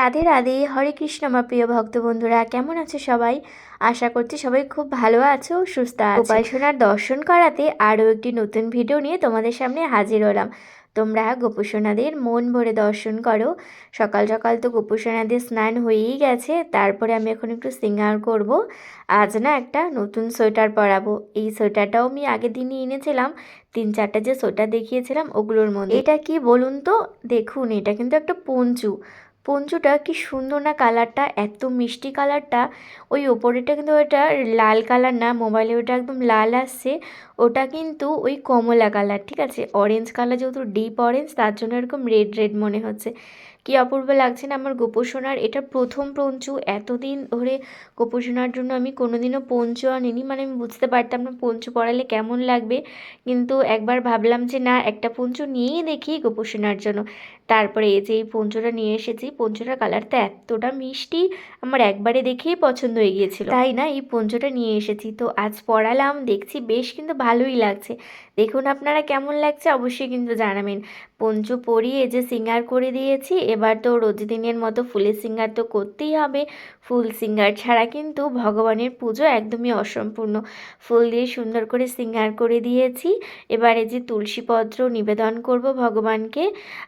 রাধে রাধে হরে কৃষ্ণ আমার প্রিয় ভক্ত বন্ধুরা কেমন আছে সবাই? আশা করছি সবাই খুব ভালো আছো সুস্থ আছো। উপাসনার দর্শন করাতে আরও একটি নতুন ভিডিও নিয়ে তোমাদের সামনে হাজির হলাম। তোমরা গোপুসোনাদের মন ভরে দর্শন করো। সকাল সকাল তো গোপুসোনাদের স্নান হয়েই গেছে তারপরে আমি এখন একটু সিঙ্গার করব। আজ না একটা নতুন সোয়েটার পরাবো। এই সোয়েটারটাও আমি আগের দিনই এনেছিলাম তিন চারটা যে সোয়েটার দেখিয়েছিলাম ওগুলোর মধ্যে। এটা কি বলুন তো? দেখুন এটা কিন্তু একটা পঞ্চু। পঞ্চুটা কি সুন্দর না কালারটা? এত মিষ্টি কালারটা। ওই ওপরেটা কিন্তু ওটা লাল কালার না, মোবাইলে ওটা একদম লাল আসছে। ওটা কিন্তু ওই কমলা কালার, ঠিক আছে? অরেঞ্জ কালার যেহেতু ডিপ অরেঞ্জ তার জন্য এরকম রেড রেড মনে হচ্ছে। কি অপূর্ব লাগছে না আমার গোপোষণার এটা প্রথম পঞ্চু এতদিন ধরে গোপোষণার জন্য আমি কোনোদিনও পঞ্চু আনিনি। মানে আমি বুঝতে পারতাম না পঞ্চু পড়ালে কেমন লাগবে। কিন্তু একবার ভাবলাম যে না, একটা পঞ্চু নিয়েই দেখি গোপোষণার জন্য। তারপরে এই যে এই পঞ্চুটা নিয়ে এসেছি পঞ্চুটার কালারটা এতটা মিষ্টি, আমার একবারে দেখেই পছন্দ হয়ে গিয়েছিল। তাই না, এই পঞ্চুটা নিয়ে এসেছি। তো আজ পড়ালাম, দেখছি বেশ কিন্তু ভালোই লাগছে। দেখুন আপনারা কেমন লাগছে, অবশ্যই কিন্তু জানাবেন। পঞ্চু পরিয়ে যে সিঙ্গার করে দিয়েছি, এবার তো রোজদিনের মতো ফুলের সিঙ্গার তো করতেই হবে। ফুল সিঙ্গার ছাড়া কিন্তু ভগবানের পুজো একদমই অসম্পূর্ণ। ফুল দিয়ে সুন্দর করে সিঙ্গার করে দিয়েছি। এবারে যে তুলসীপত্র নিবেদন করব ভগবানকে।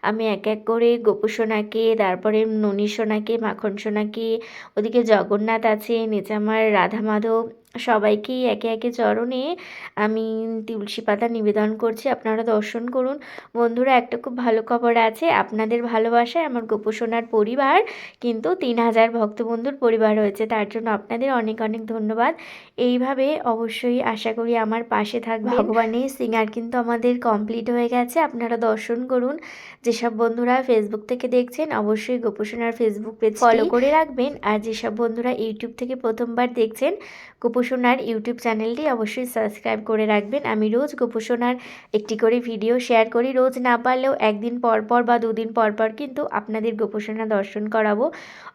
আমি এক এক করে গোপু সোনাকে, তারপরে ননী সোনাকে, মাখন সোনাকে, ওদিকে জগন্নাথ আছে, নিচে আমার রাধা মাধব সবাইকেই একে একে চরণে আমি তুলসী পাতা নিবেদন করছি আপনারা দর্শন করুন। বন্ধুরা একটা খুব ভালো খবর আছে আপনাদের ভালোবাসায় আমার গোপসোনার পরিবার কিন্তু তিন হাজার ভক্তবন্ধুর পরিবার হয়েছে তার জন্য আপনাদের অনেক অনেক ধন্যবাদ। এইভাবে অবশ্যই আশা করি আমার পাশে থাকবে ভগবানের সিঙ্গার কিন্তু আমাদের কমপ্লিট হয়ে গেছে আপনারা দর্শন করুন। যেসব বন্ধুরা ফেসবুক থেকে দেখছেন অবশ্যই গোপসোনার ফেসবুক পেজ ফলো করে রাখবেন। আর যেসব বন্ধুরা ইউটিউব থেকে প্রথমবার দেখছেন গোপসোনার ইউটিউব চ্যানেলটি অবশ্যই সাবস্ক্রাইব করে রাখবেন। আমি রোজ গোপসোনার একটি করে ভিডিও শেয়ার করি। রোজ না পারলেও একদিন পর পর বা দুদিন পর পর কিন্তু আপনাদের গোপসোনা দর্শন করাবো।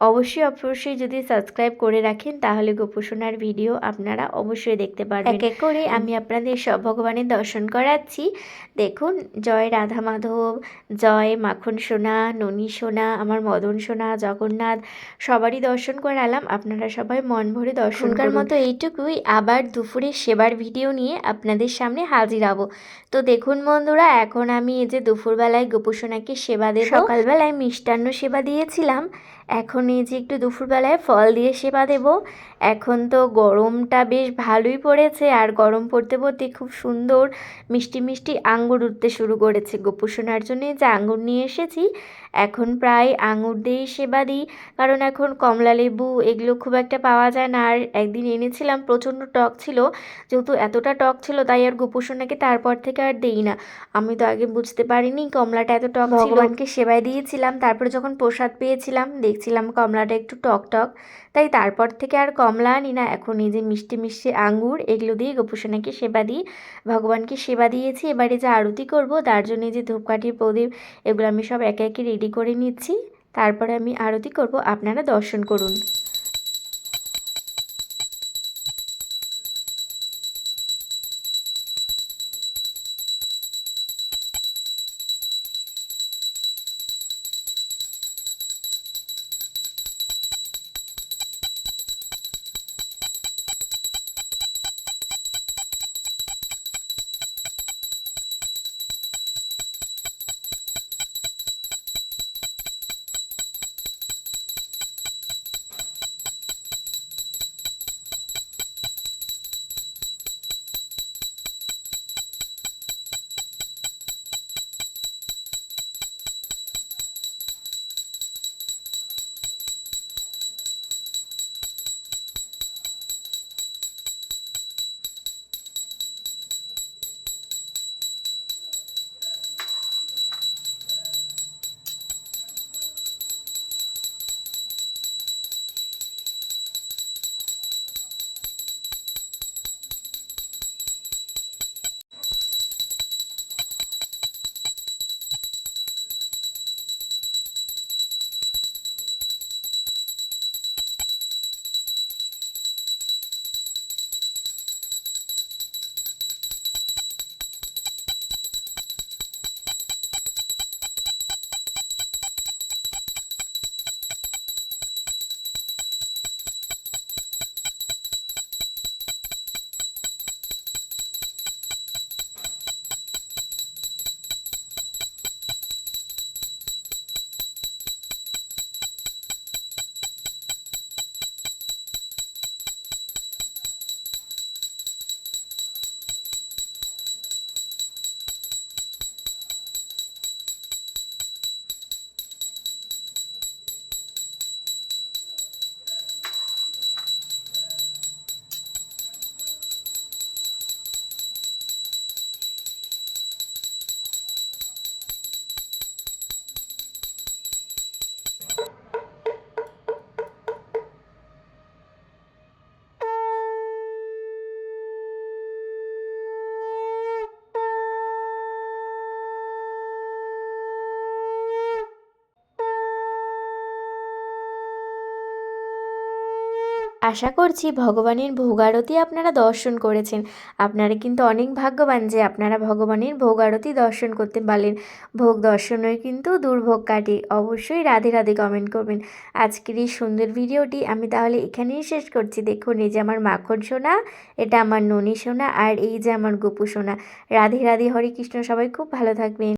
অবশ্যই অবশ্যই যদি সাবস্ক্রাইব করে রাখেন তাহলে গোপসোনার ভিডিও আপনারা অবশ্যই দেখতে পারবেন। এক এক করে আমি আপনাদের সব ভগবানের দর্শন করাচ্ছি। দেখুন জয় রাধা মাধব জয় মাখন সোনা ননী সোনা আমার মদন সোনা জগন্নাথ সবারই দর্শন করালাম। আপনারা সবাই মন ভরে দর্শনকার মতো এইটুকুই আবার দুপুরে সেবার ভিডিও নিয়ে আপনাদের সামনে হাজির হব। তো দেখুন বন্ধুরা এখন আমি এই যে দুপুরবেলায় গোপুসোনাকে সেবা দেব। সকালবেলায় মিষ্টান্ন সেবা দিয়েছিলাম। এখন এই যে একটু দুপুরবেলায় ফল দিয়ে সেবা দেব এখন তো গরমটা বেশ ভালোই পড়েছে আর গরম পড়তে পড়তে খুব সুন্দর মিষ্টি মিষ্টি আঙ্গুর উঠতে শুরু করেছে। গোপুসোনার জন্য যে আঙ্গুর নিয়ে এসেছি এখন প্রায় আঙুর দিয়েই সেবা দিই। কারণ এখন কমলা লেবু এগুলো খুব একটা পাওয়া যায় না। আর একদিন এনেছিলাম প্রচণ্ড টক ছিল যেহেতু এতটা টক ছিল তাই আর গোপুসোনাকে তারপর থেকে আর দেই না। আমি তো আগে বুঝতে পারিনি কমলাটা এত টক ভগবানকে সেবায় দিয়েছিলাম তারপরে যখন প্রসাদ পেয়েছিলাম দেখছিলাম কমলাটা একটু টক টক। তাই তারপর থেকে আর কমলা আনি না। এখন এই যে মিষ্টি মিষ্টি আঙ্গুর, এগুলো দিয়ে গোপুসোনাকে সেবা দিই। ভগবানকে সেবা দিয়েছি। এবারে যে আরতি করব, তার জন্য যে ধূপকাঠির প্রদীপ, এগুলো আমি সব একে একে রেডি করে নিচ্ছি। তারপরে আমি আরতি করব। আপনারা দর্শন করুন। আশা করছি ভগবানের ভোগ আরতি আপনারা দর্শন করেছেন। আপনারা কিন্তু অনেক ভাগ্যবান যে আপনারা ভগবানের ভোগ আরতি দর্শন করতে পারলেন। ভোগ দর্শনের কিন্তু দুর্ভোগ কাটে অবশ্যই রাধে রাধে কমেন্ট করবেন। আজকের এই সুন্দর ভিডিওটি আমি তাহলে এখানেই শেষ করছি। দেখুন, এই যে আমার মাখন সোনা, এটা আমার ননি সোনা আর এই যে আমার গোপু সোনা। রাধে রাধে, হরে কৃষ্ণ, সবাই খুব ভালো থাকবেন।